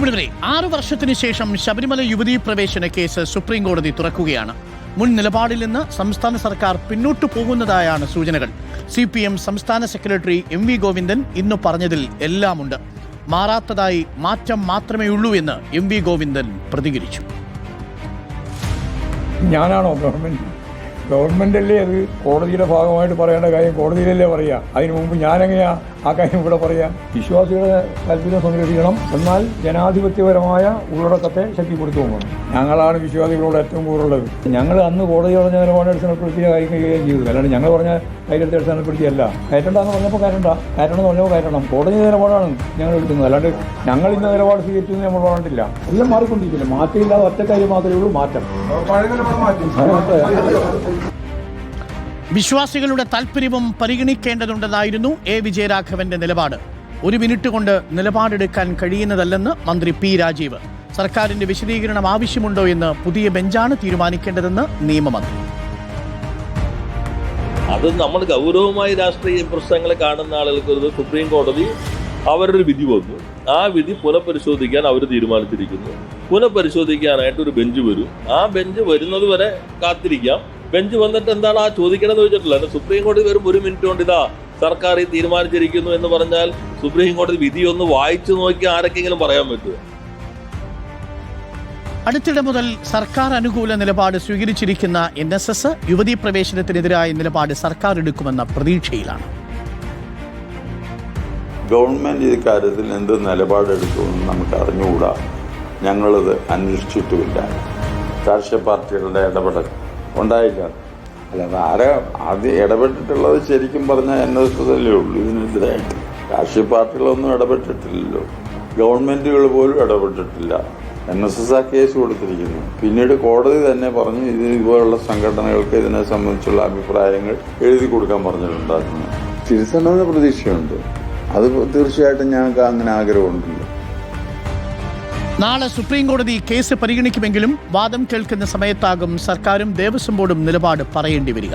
പ്രിയപ്പെട്ടവരെ ആറു വർഷത്തിന് ശേഷം ശബരിമല യുവതീ പ്രവേശന കേസ് സുപ്രീം കോടതി തുറക്കുകയാണ്. മുൻ നിലപാടിൽ നിന്ന് സംസ്ഥാന സർക്കാർ പിന്നോട്ടു പോകുന്നതായാണ് സൂചനകൾ. സി പി എം സംസ്ഥാന സെക്രട്ടറി എം വി ഗോവിന്ദൻ ഇന്ന് പറഞ്ഞതിൽ എല്ലാമുണ്ട്. മാറാത്തതായി മാറ്റം മാത്രമേ ഉള്ളൂ എന്ന് എം വി ഗോവിന്ദൻ പ്രതികരിച്ചു. ഞാനാണോ ഗവൺമെന്റ്? ഗവൺമെന്റ് അല്ലേ അത് കോടതിയുടെ ഭാഗമായിട്ട് പറയേണ്ട കാര്യം? കോടതിയിലല്ലേ പറയാ അതിനു മുമ്പ് ഞാനെങ്ങനെയാ ആ കാര്യം ഇവിടെ പറയാം. വിശ്വാസികളെ താല്പര്യം സംരക്ഷിക്കണം. എന്നാൽ ജനാധിപത്യപരമായ ഉള്ളടക്കത്തെ ശക്തിപ്പെടുത്തുമ്പോൾ ഞങ്ങളാണ് വിശ്വാസികളോട് ഏറ്റവും കൂടുതലുള്ളത്. ഞങ്ങൾ അന്ന് കോടതി പറഞ്ഞ നിലപാട് അടിസ്ഥാനപ്പെടുത്തിയ കാര്യം കൈകാര്യം ചെയ്തു. അല്ലാണ്ട് ഞങ്ങൾ പറഞ്ഞ കാര്യത്തെ അടിസ്ഥാനപ്പെടുത്തിയല്ല. കയറ്റണ്ടെന്ന് പറഞ്ഞപ്പോൾ കയറ്റണ്ട. കയറ്റണമെന്ന് പറഞ്ഞപ്പോൾ കയറ്റണം. കോടതി നിലപാടാണ് ഞങ്ങൾ എടുക്കുന്നത്. അല്ലാണ്ട് ഞങ്ങൾ ഇന്ന നിലപാട് സ്വീകരിച്ചു നമ്മൾ പറഞ്ഞിട്ടില്ല. എല്ലാം മാറിക്കൊണ്ടിരിക്കില്ല മാറ്റമില്ലാതെ ഒറ്റ കാര്യം മാത്രമേ ഉള്ളൂ മാറ്റം. വിശ്വാസികളുടെ താൽപര്യവും പരിഗണിക്കേണ്ടതുണ്ടെന്നായിരുന്നു എ. വിജയരാഘവന്റെ നിലപാട്. ഒരു മിനിറ്റ് കൊണ്ട് നിലപാടെടുക്കാൻ കഴിയുന്നതല്ലെന്ന് മന്ത്രി പി. രാജീവ്. സർക്കാരിന്റെ വിശദീകരണം ആവശ്യമുണ്ടോ എന്ന് പുതിയ ബെഞ്ചാണ് തീരുമാനിക്കേണ്ടതെന്ന് നിയമമന്ത്രി. അത് നമ്മൾ ഗൗരവമായി രാഷ്ട്രീയ പ്രശ്നങ്ങളെ കാണുന്ന ആളുകൾക്ക് സുപ്രീം കോടതി അവരുടെ വിധി വന്നു. ആ വിധി പുനഃപരിശോധിക്കാൻ അവർ തീരുമാനിച്ചിരിക്കുന്നു. പുനഃപരിശോധിക്കാനായിട്ട് ഒരു ബെഞ്ച് വരും. ആ ബെഞ്ച് വരുന്നത് വരെ കാത്തിരിക്കാം. ബെഞ്ച് വന്നിട്ട് എന്താണ് ആ ചോദിക്കണമെന്ന് ചോദിച്ചിട്ടില്ല. സുപ്രീം കോടതി വരും ഒരു മിനിറ്റ് കൊണ്ട് ഇതാ സർക്കാർ ഈ തീരുമാനിച്ചിരിക്കുന്നു എന്ന് പറഞ്ഞാൽ സുപ്രീം കോടതി വിധി ഒന്ന് വായിച്ചു നോക്കി ആരൊക്കെങ്കിലും പറയാൻ പറ്റുമോ? അടുത്തിടെ മുതൽ സർക്കാർ അനുകൂല നിലപാട് സ്വീകരിച്ചിരിക്കുന്ന എൻ എസ് എസ് യുവതീ പ്രവേശനത്തിനെതിരായ നിലപാട് സർക്കാർ എടുക്കുമെന്ന പ്രതീക്ഷയിലാണ്. ഗവൺമെന്റ് ഈ കാര്യത്തിൽ എന്ത് നിലപാടെടുക്കുമെന്ന് നമുക്ക് അറിഞ്ഞുകൂടാ. ഞങ്ങളത് അന്വേഷിച്ചിട്ടുമില്ല. രാഷ്ട്രീയ പാർട്ടികളുടെ ഇടപെടൽ. ഉണ്ടായില്ല. അല്ല ആരെ ആദ്യം ഇടപെട്ടിട്ടുള്ളത് ശരിക്കും പറഞ്ഞാൽ എൻ എസ് എസ് അല്ലേ ഉള്ളൂ. ഇതിനെതിരായിട്ട് രാഷ്ട്രീയ പാർട്ടികളൊന്നും ഇടപെട്ടിട്ടില്ലല്ലോ. ഗവൺമെന്റുകൾ പോലും ഇടപെട്ടിട്ടില്ല. എൻ എസ് എസ് ആ കേസ് കൊടുത്തിരിക്കുന്നു. പിന്നീട് കോടതി തന്നെ പറഞ്ഞു ഇത് ഇതുപോലുള്ള സംഘടനകൾക്ക് ഇതിനെ സംബന്ധിച്ചുള്ള അഭിപ്രായങ്ങൾ എഴുതി കൊടുക്കാൻ പറഞ്ഞിട്ടുണ്ടായിരുന്നു. തിരുത്തണമെന്ന് പ്രതീക്ഷയുണ്ട്. അത് തീർച്ചയായിട്ടും ഞങ്ങൾക്ക് അങ്ങനെ ആഗ്രഹമുണ്ടല്ലോ. നാളെ സുപ്രീം കോടതി കേസ് പരിഗണിക്കുമെങ്കിലും വാദം കേൾക്കുന്ന സമയത്താകും സർക്കാരും ദേവസ്വം ബോർഡും നിലപാട് പറയേണ്ടി വരിക.